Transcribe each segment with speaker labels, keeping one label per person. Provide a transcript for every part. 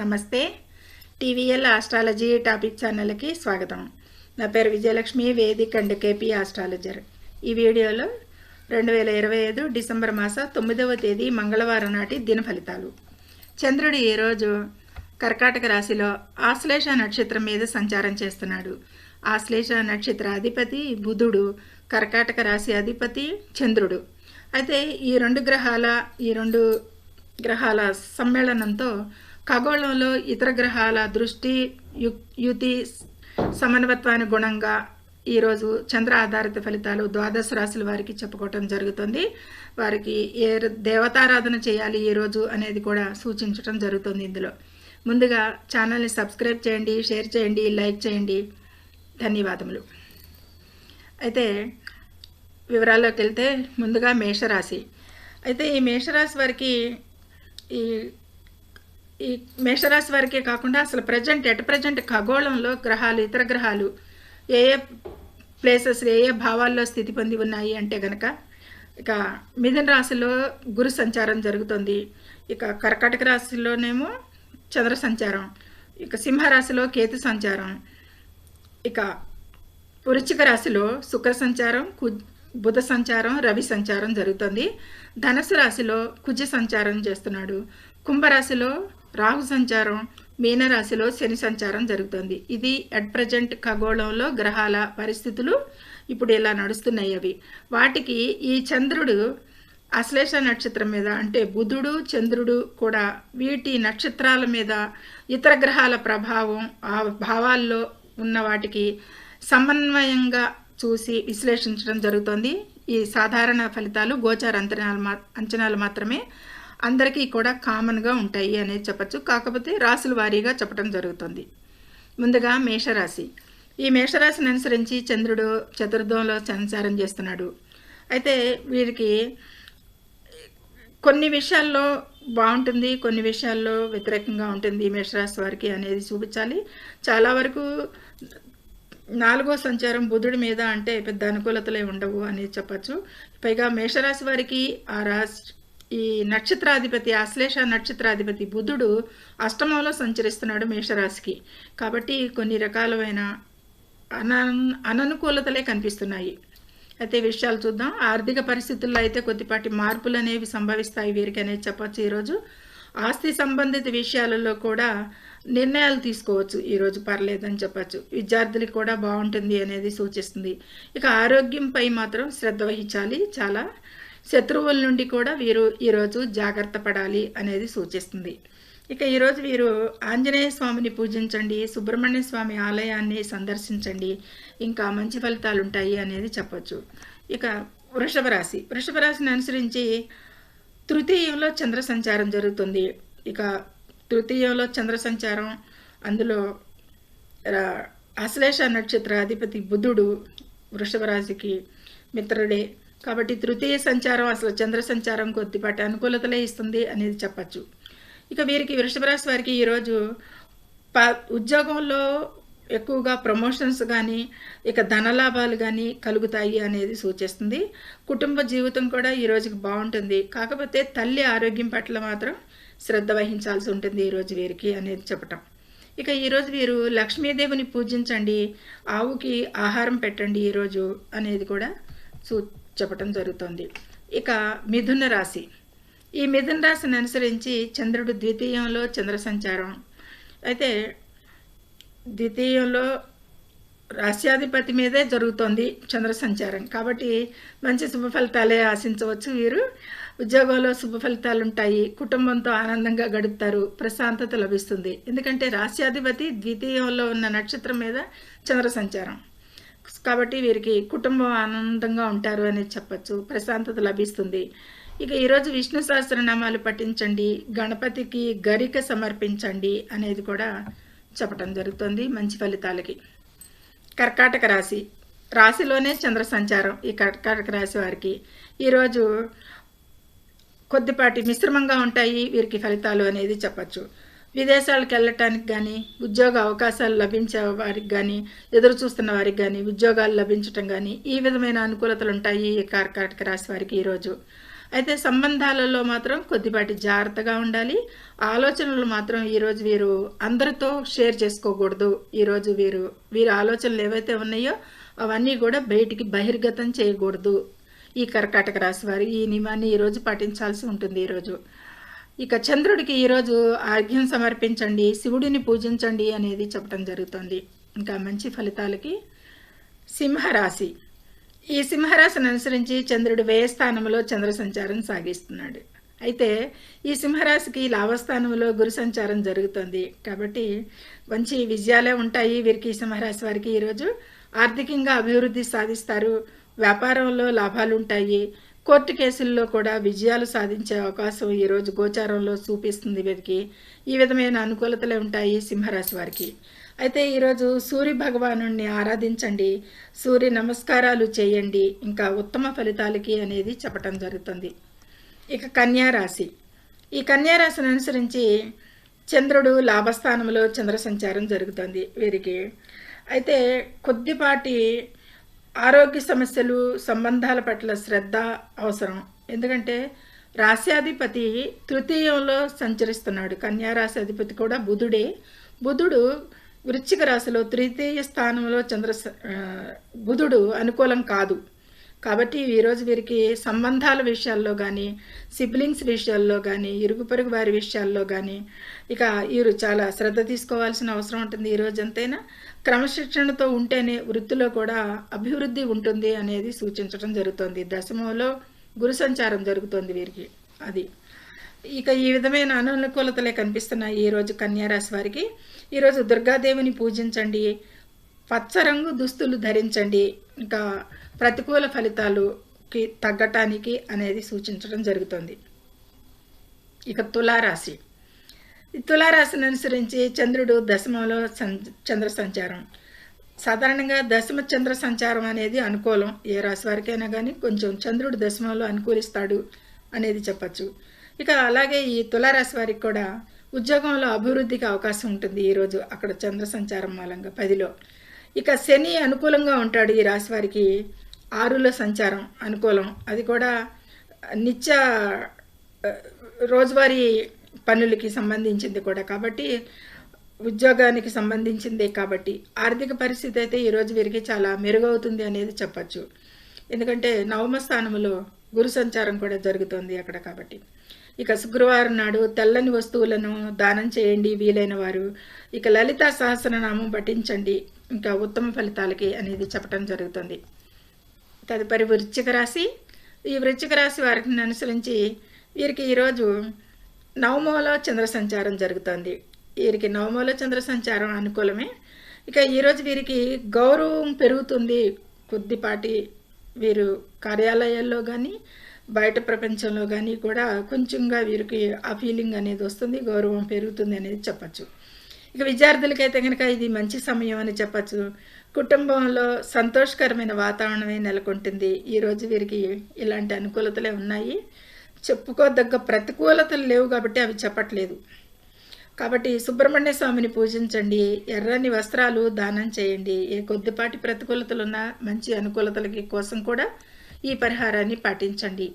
Speaker 1: నమస్తే. TVL astrology topic ఛానల్కి స్వాగతం. నా పేరు Vijayalakshmi Vedic and KP astrologer. ఈ వీడియోలో రెండు వేల ఇరవై ఐదు డిసెంబర్ మాస తొమ్మిదవ తేదీ మంగళవారం నాటి దిన ఫలితాలు. చంద్రుడు ఈరోజు కర్కాటక రాశిలో ఆశ్లేష నక్షత్రం మీద సంచారం చేస్తున్నాడు. ఆశ్లేష నక్షత్ర అధిపతి బుధుడు కర్కాటక రాశి అధిపతి చంద్రుడు. అయితే ఈ రెండు గ్రహాల ఈ రెండు గ్రహాల సమ్మేళనంతో ఖగోళంలో ఇతర గ్రహాల దృష్టి యు యుతి సమన్వత్వాన్ని గుణంగా ఈరోజు చంద్ర ఆధారిత ఫలితాలు ద్వాదశ రాశుల వారికి చెప్పుకోవటం జరుగుతుంది. వారికి ఏ దేవతారాధన చేయాలి ఈరోజు అనేది కూడా సూచించడం జరుగుతుంది ఇందులో. ముందుగా ఛానల్ని సబ్స్క్రైబ్ చేయండి షేర్ చేయండి లైక్ చేయండి. ధన్యవాదములు. అయితే వివరాల్లోకి వెళ్తే ముందుగా మేషరాశి. అయితే ఈ మేషరాశి వారికి ఈ ఈ మేషరాశి వారికే కాకుండా అసలు ప్రజెంట్ ఎట్ ప్రజెంట్ ఖగోళంలో గ్రహాలు ఇతర గ్రహాలు ఏ ఏ ప్లేసెస్ ఏ ఏ భావాల్లో స్థితి పొంది ఉన్నాయి అంటే గనక ఇక మిథున రాశిలో గురు సంచారం జరుగుతుంది. ఇక కర్కాటక రాశిలోనేమో చంద్ర సంచారం. ఇక సింహరాశిలో కేతు సంచారం. ఇక వృశ్చిక రాశిలో శుక్ర సంచారం కు బుధ సంచారం రవి సంచారం జరుగుతుంది. ధనుసు రాశిలో కుజ సంచారం చేస్తున్నాడు. కుంభరాశిలో రాహు సంచారం మీనరాశిలో శని సంచారం జరుగుతుంది. ఇది అట్ ప్రజెంట్ ఖగోళంలో గ్రహాల పరిస్థితులు ఇప్పుడు ఇలా నడుస్తున్నాయి అవి. వాటికి ఈ చంద్రుడు అశ్లేష నక్షత్రం మీద అంటే బుధుడు చంద్రుడు కూడా వీటి నక్షత్రాల మీద ఇతర గ్రహాల ప్రభావం ఆ భావాల్లో ఉన్న వాటికి సమన్వయంగా చూసి విశ్లేషించడం జరుగుతుంది. ఈ సాధారణ ఫలితాలు గోచార అంచనాలు మా అంచనాలు మాత్రమే అందరికీ కూడా కామన్గా ఉంటాయి అనేది చెప్పచ్చు. కాకపోతే రాసుల వారీగా చెప్పడం జరుగుతుంది. ముందుగా మేషరాశి. ఈ మేషరాశిని అనుసరించి చంద్రుడు చతుర్థంలో సంచారం చేస్తున్నాడు. అయితే వీరికి కొన్ని విషయాల్లో బాగుంటుంది కొన్ని విషయాల్లో వ్యతిరేకంగా ఉంటుంది మేషరాశి వారికి అనేది చూపించాలి. చాలా వరకు నాలుగో సంచారం బుధుడి మీద అంటే పెద్ద అనుకూలతలే ఉండవు అనేది చెప్పచ్చు. పైగా మేషరాశి వారికి ఆ రాశి ఈ నక్షత్రాధిపతి అశ్లేష నక్షత్రాధిపతి బుధుడు అష్టమంలో సంచరిస్తున్నాడు మేషరాశికి. కాబట్టి కొన్ని రకాలమైన అన అననుకూలతలే కనిపిస్తున్నాయి. అయితే విషయాలు చూద్దాం. ఆర్థిక పరిస్థితుల్లో అయితే కొద్దిపాటి మార్పులు అనేవి సంభవిస్తాయి వీరికి అనేది చెప్పచ్చు ఈరోజు. ఆస్తి సంబంధిత విషయాలలో కూడా నిర్ణయాలు తీసుకోవచ్చు. ఈరోజు పర్లేదని చెప్పచ్చు. విద్యార్థులకు కూడా బాగుంటుంది అనేది సూచిస్తుంది. ఇక ఆరోగ్యంపై మాత్రం శ్రద్ధ వహించాలి. చాలా శత్రువుల నుండి కూడా వీరు ఈరోజు జాగ్రత్త పడాలి అనేది సూచిస్తుంది. ఇక ఈరోజు వీరు ఆంజనేయ స్వామిని పూజించండి సుబ్రహ్మణ్య స్వామి ఆలయాన్ని సందర్శించండి ఇంకా మంచి ఫలితాలు ఉంటాయి అనేది చెప్పొచ్చు. ఇక వృషభ రాశి వృషభ రాశిని అనుసరించి తృతీయంలో చంద్ర సంచారం జరుగుతుంది. ఇక తృతీయంలో చంద్ర సంచారం అందులో అశ్లేష నక్షత్ర అధిపతి బుధుడు వృషభ రాశికి మిత్రుడే. కాబట్టి తృతీయ సంచారం అసలు చంద్ర సంచారం కొద్దిపాటి అనుకూలతలే ఇస్తుంది అనేది చెప్పచ్చు. ఇక వీరికి వృషభ రాశి వారికి ఈరోజు ప ఉద్యోగంలో ఎక్కువగా ప్రమోషన్స్ కానీ ఇక ధనలాభాలు కానీ కలుగుతాయి అనేది సూచిస్తుంది. కుటుంబ జీవితం కూడా ఈ రోజుకి బాగుంటుంది. కాకపోతే తల్లి ఆరోగ్యం పట్ల మాత్రం శ్రద్ధ వహించాల్సి ఉంటుంది ఈరోజు వీరికి అనేది చెప్పటం. ఇక ఈరోజు వీరు లక్ష్మీదేవిని పూజించండి ఆవుకి ఆహారం పెట్టండి ఈరోజు అనేది కూడా సూ చెప్పటం జరుగుతుంది. ఇక మిథున రాశి. ఈ మిథున రాశిని అనుసరించి చంద్రుడు ద్వితీయంలో చంద్ర సంచారం. అయితే ద్వితీయంలో రాశ్యాధిపతి మీదే జరుగుతోంది చంద్ర సంచారం. కాబట్టి మంచి శుభ ఫలితాలే ఆశించవచ్చు వీరు. ఉద్యోగంలో శుభ ఫలితాలు ఉంటాయి కుటుంబంతో ఆనందంగా గడుపుతారు. ప్రశాంతత లభిస్తుంది. ఎందుకంటే రాశ్యాధిపతి ద్వితీయంలో ఉన్న నక్షత్రం మీద చంద్ర సంచారం. కాబట్టి వీరికి కుటుంబం ఆనందంగా ఉంటారు అనేది చెప్పచ్చు. ప్రశాంతత లభిస్తుంది. ఇక ఈరోజు విష్ణు సహస్రనామాలు పఠించండి. గణపతికి గరిక సమర్పించండి అనేది కూడా చెప్పడం జరుగుతుంది మంచి ఫలితాలకి. కర్కాటక రాశి. రాశిలోనే చంద్ర సంచారం ఈ కర్కాటక రాశి వారికి. ఈరోజు కొద్దిపాటి మిశ్రమంగా ఉంటాయి వీరికి ఫలితాలు అనేది చెప్పచ్చు. విదేశాలకు వెళ్ళటానికి కానీ ఉద్యోగ అవకాశాలు లభించే వారికి కానీ ఎదురు చూస్తున్న వారికి కానీ ఉద్యోగాలు లభించటం కానీ ఈ విధమైన అనుకూలతలు ఉంటాయి ఈ కర్కాటక రాశి వారికి ఈరోజు అయితే సంబంధాలలో మాత్రం కొద్దిపాటి జాగ్రత్తగా ఉండాలి. ఆలోచనలు మాత్రం ఈరోజు వీరు అందరితో షేర్ చేసుకోకూడదు. ఈరోజు వీరు వీరి ఆలోచనలు ఏవైతే ఉన్నాయో అవన్నీ కూడా బయటికి బహిర్గతం చేయకూడదు. ఈ కర్కాటక రాశి వారి ఈ నియమాన్ని ఈరోజు పాటించాల్సి ఉంటుంది ఈరోజు ఇక చంద్రుడికి ఈరోజు ఆర్ఘ్యం సమర్పించండి శివుడిని పూజించండి అనేది చెప్పడం జరుగుతుంది. ఇంకా మంచి ఫలితాలకి సింహరాశి. ఈ సింహరాశిని అనుసరించి చంద్రుడు వ్యయస్థానంలో చంద్ర సంచారం సాగిస్తున్నాడు. అయితే ఈ సింహరాశికి లాభస్థానంలో గురు సంచారం జరుగుతుంది. కాబట్టి మంచి విజయాలే ఉంటాయి వీరికి సింహరాశి వారికి. ఈరోజు ఆర్థికంగా అభివృద్ధి సాధిస్తారు. వ్యాపారంలో లాభాలు ఉంటాయి. కోర్టు కేసుల్లో కూడా విజయాలు సాధించే అవకాశం ఈరోజు గోచారంలో చూపిస్తుంది వీరికి. ఈ విధమైన అనుకూలతలే ఉంటాయి సింహరాశి వారికి. అయితే ఈరోజు సూర్య భగవాను ఆరాధించండి. సూర్య నమస్కారాలు చేయండి. ఇంకా ఉత్తమ ఫలితాలకి అనేది చెప్పటం జరుగుతుంది. ఇక కన్యారాశి ఈ కన్యారాశిని అనుసరించి చంద్రుడు లాభస్థానంలో చంద్ర సంచారం జరుగుతుంది వీరికి. అయితే కొద్దిపాటి ఆరోగ్య సమస్యలు సంబంధాల పట్ల శ్రద్ధ అవసరం. ఎందుకంటే రాశ్యాధిపతి తృతీయంలో సంచరిస్తున్నాడు. కన్యా రాశ్యాధిపతి కూడా బుధుడే. బుధుడు వృశ్చిక రాశిలో తృతీయ స్థానంలో చంద్ర బుధుడు అనుకూలం కాదు. కాబట్టి ఈరోజు వీరికి సంబంధాల విషయాల్లో కానీ సిబ్లింగ్స్ విషయాల్లో కానీ ఇరుగు పొరుగు వారి విషయాల్లో కానీ ఇక వీరు చాలా శ్రద్ధ తీసుకోవాల్సిన అవసరం ఉంటుంది ఈరోజు అంతైనా ఎంతైనా. క్రమశిక్షణతో ఉంటేనే వృత్తిలో కూడా అభివృద్ధి ఉంటుంది అనేది సూచించడం జరుగుతుంది. దశమంలో గురు సంచారం జరుగుతుంది వీరికి. అది. ఇక ఈ విధమైన అననుకూలతలే కనిపిస్తున్నాయి ఈరోజు కన్యారాశి వారికి. ఈరోజు దుర్గాదేవిని పూజించండి. పచ్చ రంగు దుస్తులు ధరించండి. ఇంకా ప్రతికూల ఫలితాలుకి తగ్గటానికి అనేది సూచించడం జరుగుతుంది. ఇక తులారాశి. ఈ తులారాశిని అనుసరించి చంద్రుడు దశమంలో సం చంద్ర సంచారం. సాధారణంగా దశమ చంద్ర సంచారం అనేది అనుకూలం. ఏ రాశి వారికైనా కానీ కొంచెం చంద్రుడు దశమంలో అనుకూలిస్తాడు అనేది చెప్పచ్చు. ఇక అలాగే ఈ తులారాశి వారికి కూడా ఉద్యోగంలో అభివృద్ధికి అవకాశం ఉంటుంది ఈరోజు అక్కడ చంద్ర సంచారం మూలంగా. పదిలో ఇక శని అనుకూలంగా ఉంటాడు ఈ రాశి వారికి. ఆరులో సంచారం అనుకూలం. అది కూడా నిత్య రోజువారీ పనులకి సంబంధించింది కూడా. కాబట్టి ఉద్యోగానికి సంబంధించిందే కాబట్టి ఆర్థిక పరిస్థితి అయితే ఈరోజు వీరికి చాలా మెరుగవుతుంది అనేది చెప్పచ్చు. ఎందుకంటే నవమ స్థానంలో గురు సంచారం కూడా జరుగుతుంది అక్కడ కాబట్టి. ఇక శుక్రవారం నాడు తెల్లని వస్తువులను దానం చేయండి వీలైన వారు. ఇక లలిత సహస్రనామం పఠించండి. ఇంకా ఉత్తమ ఫలితాలకి అనేది చెప్పడం జరుగుతుంది. తదుపరి వృశ్చిక రాశి. ఈ వృశ్చిక రాశి వారిని అనుసరించి వీరికి ఈరోజు నవమలో చంద్ర సంచారం జరుగుతుంది. వీరికి నవమోలో చంద్ర సంచారం అనుకూలమే. ఇక ఈరోజు వీరికి గౌరవం పెరుగుతుంది. కొద్దిపాటి వీరు కార్యాలయాల్లో కానీ బయట ప్రపంచంలో కానీ కూడా కొంచెంగా వీరికి ఆ ఫీలింగ్ అనేది వస్తుంది గౌరవం పెరుగుతుంది అనేది చెప్పచ్చు. ఇక విద్యార్థులకైతే కనుక ఇది మంచి సమయం అని చెప్పచ్చు. కుటుంబంలో సంతోషకరమైన వాతావరణమే నెలకొంటుంది. ఈరోజు వీరికి ఇలాంటి అనుకూలతలే ఉన్నాయి. చెప్పుకోదగ్గ ప్రతికూలతలు లేవు కాబట్టి అవి చెప్పట్లేదు. కాబట్టి సుబ్రహ్మణ్య స్వామిని పూజించండి. ఎర్రని వస్త్రాలు దానం చేయండి. ఏ కొద్దిపాటి ప్రతికూలతలు ఉన్నా మంచి అనుకూలతలకి కోసం కూడా ఈ పరిహారాన్ని పాటించండి.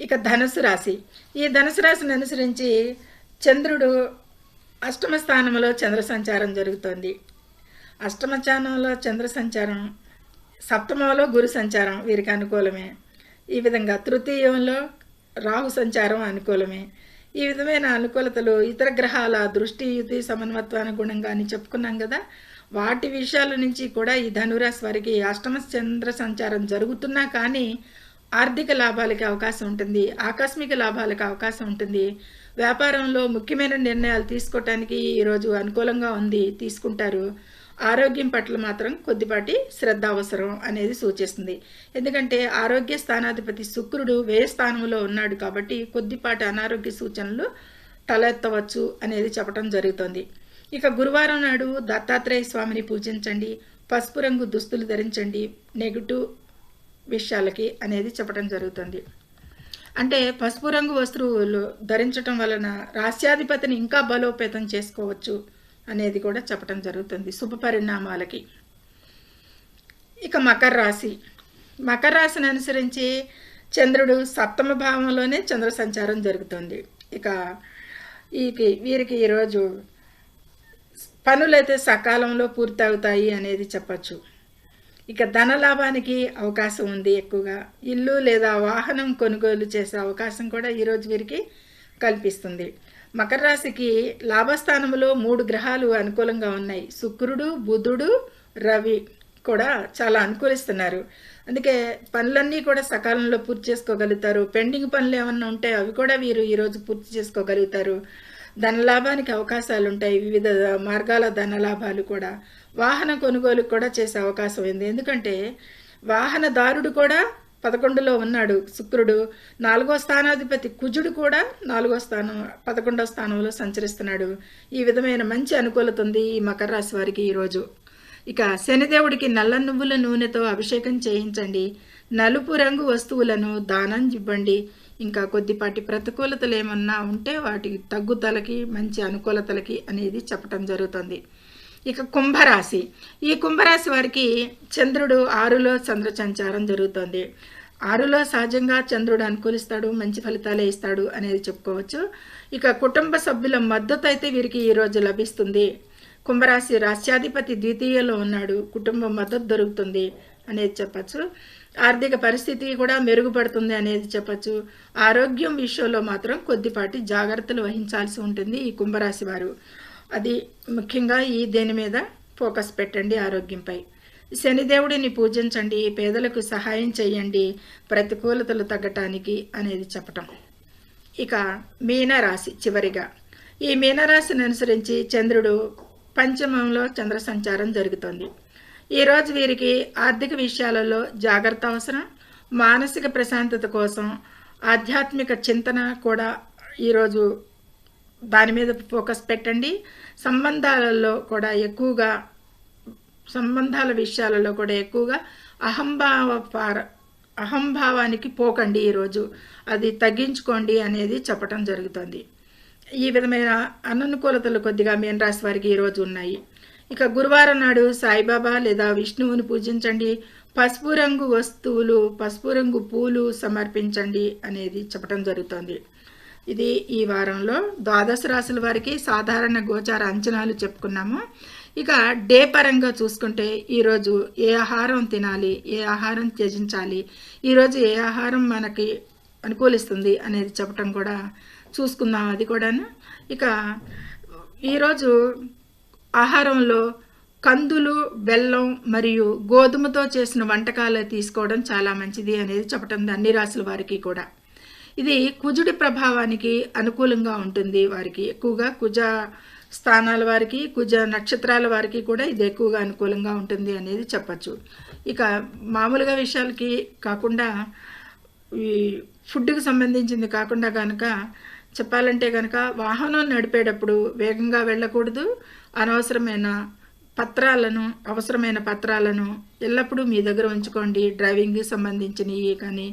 Speaker 1: ఇక ధనుసు రాశి. ఈ ధనుసు రాశిని అనుసరించి చంద్రుడు అష్టమ స్థానంలో చంద్ర సంచారం జరుగుతోంది. అష్టమ స్థానంలో చంద్ర సంచారం సప్తమంలో గురు సంచారం వీరికి అనుకూలమే. ఈ విధంగా తృతీయంలో రాహు సంచారం అనుకూలమే. ఈ విధమైన అనుకూలతలు ఇతర గ్రహాల దృష్టి యుతి సమన్వత్వానుగుణంగా అని చెప్పుకున్నాం కదా. వాటి విషయాల నుంచి కూడా ఈ ధనురాశి వారికి అష్టమ చంద్ర సంచారం జరుగుతున్నా కానీ ఆర్థిక లాభాలకి అవకాశం ఉంటుంది ఆకస్మిక లాభాలకు అవకాశం ఉంటుంది. వ్యాపారంలో ముఖ్యమైన నిర్ణయాలు తీసుకోవటానికి ఈరోజు అనుకూలంగా ఉంది తీసుకుంటారు. ఆరోగ్యం పట్ల మాత్రం కొద్దిపాటి శ్రద్ధ అవసరం అనేది సూచిస్తుంది. ఎందుకంటే ఆరోగ్య స్థానాధిపతి శుక్రుడు వ్యయ స్థానంలో ఉన్నాడు కాబట్టి కొద్దిపాటి అనారోగ్య సూచనలు తలెత్తవచ్చు అనేది చెప్పడం జరుగుతుంది. ఇక గురువారం నాడు దత్తాత్రేయ స్వామిని పూజించండి. పసుపు రంగు దుస్తులు ధరించండి. నెగిటివ్ విషయాలకి అనేది చెప్పడం జరుగుతుంది. అంటే పసుపు రంగు వస్తువులు ధరించటం వలన రాస్యాధిపతిని ఇంకా బలోపేతం చేసుకోవచ్చు. అనేది కూడా చెప్పడం జరుగుతుంది. శుభ పరిణామాలకి. ఇక మకర రాశి. మకర రాశిని అనుసరించి చంద్రుడు సప్తమ భావంలోనే చంద్ర సంచారం జరుగుతుంది. ఇక ఈ వీరికి ఈరోజు పనులైతే సకాలంలో పూర్తి అవుతాయి అనేది చెప్పచ్చు. ఇక ధన లాభానికి అవకాశం ఉంది ఎక్కువగా. ఇల్లు లేదా వాహనం కొనుగోలు చేసే అవకాశం కూడా ఈరోజు వీరికి కల్పిస్తుంది. మకర రాశికి లాభస్థానంలో మూడు గ్రహాలు అనుకూలంగా ఉన్నాయి. శుక్రుడు బుధుడు రవి కూడా చాలా అనుకూలిస్తున్నారు. అందుకే పనులన్నీ కూడా సకాలంలో పూర్తి చేసుకోగలుగుతారు. పెండింగ్ పనులు ఏమన్నా ఉంటే అవి కూడా వీరు ఈరోజు పూర్తి చేసుకోగలుగుతారు. ధనలాభానికి అవకాశాలు ఉంటాయి. వివిధ మార్గాల ధనలాభాలు కూడా. వాహన కొనుగోలు కూడా చేసే అవకాశం ఉంది. ఎందుకంటే వాహనదారుడు కూడా పదకొండులో ఉన్నాడు శుక్రుడు. నాలుగో స్థానాధిపతి కుజుడు కూడా నాలుగో స్థానం పదకొండో స్థానంలో సంచరిస్తున్నాడు. ఈ విధమైన మంచి అనుకూలత ఉంది ఈ మకర రాశి వారికి ఈరోజు ఇక శనిదేవుడికి నల్ల నువ్వుల నూనెతో అభిషేకం చేయించండి. నలుపు రంగు వస్తువులను దానం ఇవ్వండి. ఇంకా కొద్దిపాటి ప్రతికూలతలు ఏమన్నా ఉంటే వాటి తగ్గుదలకి మంచి అనుకూలతలకి అనేది చెప్పటం జరుగుతుంది. ఇక కుంభరాశి. ఈ కుంభరాశి వారికి చంద్రుడు ఆరులో చంద్ర సంచారం జరుగుతుంది. ఆరులో సహజంగా చంద్రుడు అనుకూలిస్తాడు మంచి ఫలితాలే ఇస్తాడు అనేది చెప్పుకోవచ్చు. ఇక కుటుంబ సభ్యుల మద్దతు అయితే వీరికి ఈరోజు లభిస్తుంది. కుంభరాశి రాష్ట్రాధిపతి ద్వితీయలో ఉన్నాడు కుటుంబం మద్దతు దొరుకుతుంది అనేది చెప్పచ్చు. ఆర్థిక పరిస్థితి కూడా మెరుగుపడుతుంది అనేది చెప్పచ్చు. ఆరోగ్యం విషయంలో మాత్రం కొద్దిపాటి జాగ్రత్తలు వహించాల్సి ఉంటుంది ఈ కుంభరాశి వారు. అది ముఖ్యంగా ఈ దేని మీద ఫోకస్ పెట్టండి ఆరోగ్యంపై. శనిదేవుడిని పూజించండి పేదలకు సహాయం చేయండి ప్రతికూలతలు తగ్గటానికి అనేది చెప్పటం. ఇక మీనరాశి చివరిగా. ఈ మీనరాశిని అనుసరించి చంద్రుడు పంచమంలో చంద్ర సంచారం జరుగుతుంది ఈరోజు వీరికి ఆర్థిక విషయాలలో జాగ్రత్త అవసరం మానసిక ప్రశాంతత కోసం ఆధ్యాత్మిక చింతన కూడా ఈరోజు దాని మీద ఫోకస్ పెట్టండి. సంబంధాలలో కూడా ఎక్కువగా సంబంధాల విషయాలలో కూడా ఎక్కువగా అహంభావ పార అహంభావానికి పోకండి ఈరోజు అది తగ్గించుకోండి అనేది చెప్పటం జరుగుతుంది. ఈ విధమైన అననుకూలతలు కొద్దిగా మీనరాశి వారికి ఈరోజు ఉన్నాయి. ఇక గురువారం నాడు సాయిబాబా లేదా విష్ణువుని పూజించండి. పసుపు రంగు వస్తువులు పసుపు రంగు పూలు సమర్పించండి అనేది చెప్పడం జరుగుతుంది. ఇది ఈ వారంలో ద్వాదశ రాశుల వారికి సాధారణ గోచార అంచనాలు చెప్పుకున్నాము. ఇక డే పరంగా చూసుకుంటే ఈరోజు ఏ ఆహారం తినాలి ఏ ఆహారం త్యజించాలి ఈరోజు ఏ ఆహారం మనకి అనుకూలిస్తుంది అనేది చెప్పటం కూడా చూసుకుందాం అది కూడాను. ఇక ఈరోజు ఆహారంలో కందులు బెల్లం మరియు గోధుమతో చేసిన వంటకాలు తీసుకోవడం చాలా మంచిది అనేది చెప్పటం అన్ని రాసుల వారికి కూడా. ఇది కుజుడి ప్రభావానికి అనుకూలంగా ఉంటుంది వారికి. ఎక్కువగా కుజ స్థానాల వారికి కుజ నక్షత్రాల వారికి కూడా ఇది ఎక్కువగా అనుకూలంగా ఉంటుంది అనేది చెప్పచ్చు. ఇక మామూలుగా విషయాలకి కాకుండా ఈ ఫుడ్కి సంబంధించింది కాకుండా కనుక చెప్పాలంటే కనుక వాహనం నడిపేటప్పుడు వేగంగా వెళ్ళకూడదు అనవసరమైన పత్రాలను అవసరమైన పత్రాలను ఎల్లప్పుడూ మీ దగ్గర ఉంచుకోండి. డ్రైవింగ్కి సంబంధించినవి కానీ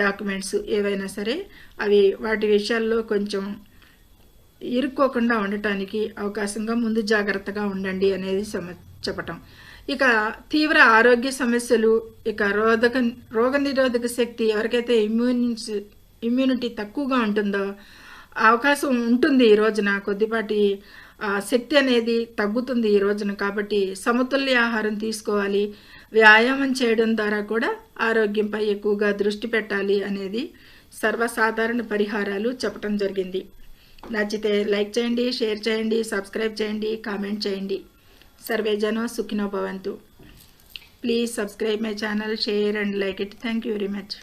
Speaker 1: డాక్యుమెంట్స్ ఏవైనా సరే అవి వాటి విషయాల్లో కొంచెం ఇరుక్కోకుండా ఉండటానికి అవకాశంగా ముందు జాగ్రత్తగా ఉండండి అనేది సమ చెప్పటం. ఇక తీవ్ర ఆరోగ్య సమస్యలు ఇక రోధక రోగ నిరోధక శక్తి ఎవరికైతే ఇమ్యూనిటీ ఇమ్యూనిటీ తక్కువగా ఉంటుందో అవకాశం ఉంటుంది ఈ రోజున కొద్దిపాటి శక్తి అనేది తగ్గుతుంది ఈ రోజున కాబట్టి సమతుల్య ఆహారం తీసుకోవాలి. వ్యాయామం చేయడం ద్వారా కూడా ఆరోగ్యంపై ఎక్కువగా దృష్టి పెట్టాలి అనేది సర్వసాధారణ పరిహారాలు చెప్పడం జరిగింది. నచ్చితే లైక్ చేయండి షేర్ చేయండి సబ్స్క్రైబ్ చేయండి కామెంట్ చేయండి. సర్వేజనో సుఖినో భవంతు. Please subscribe my channel share and like it. Thank you very much.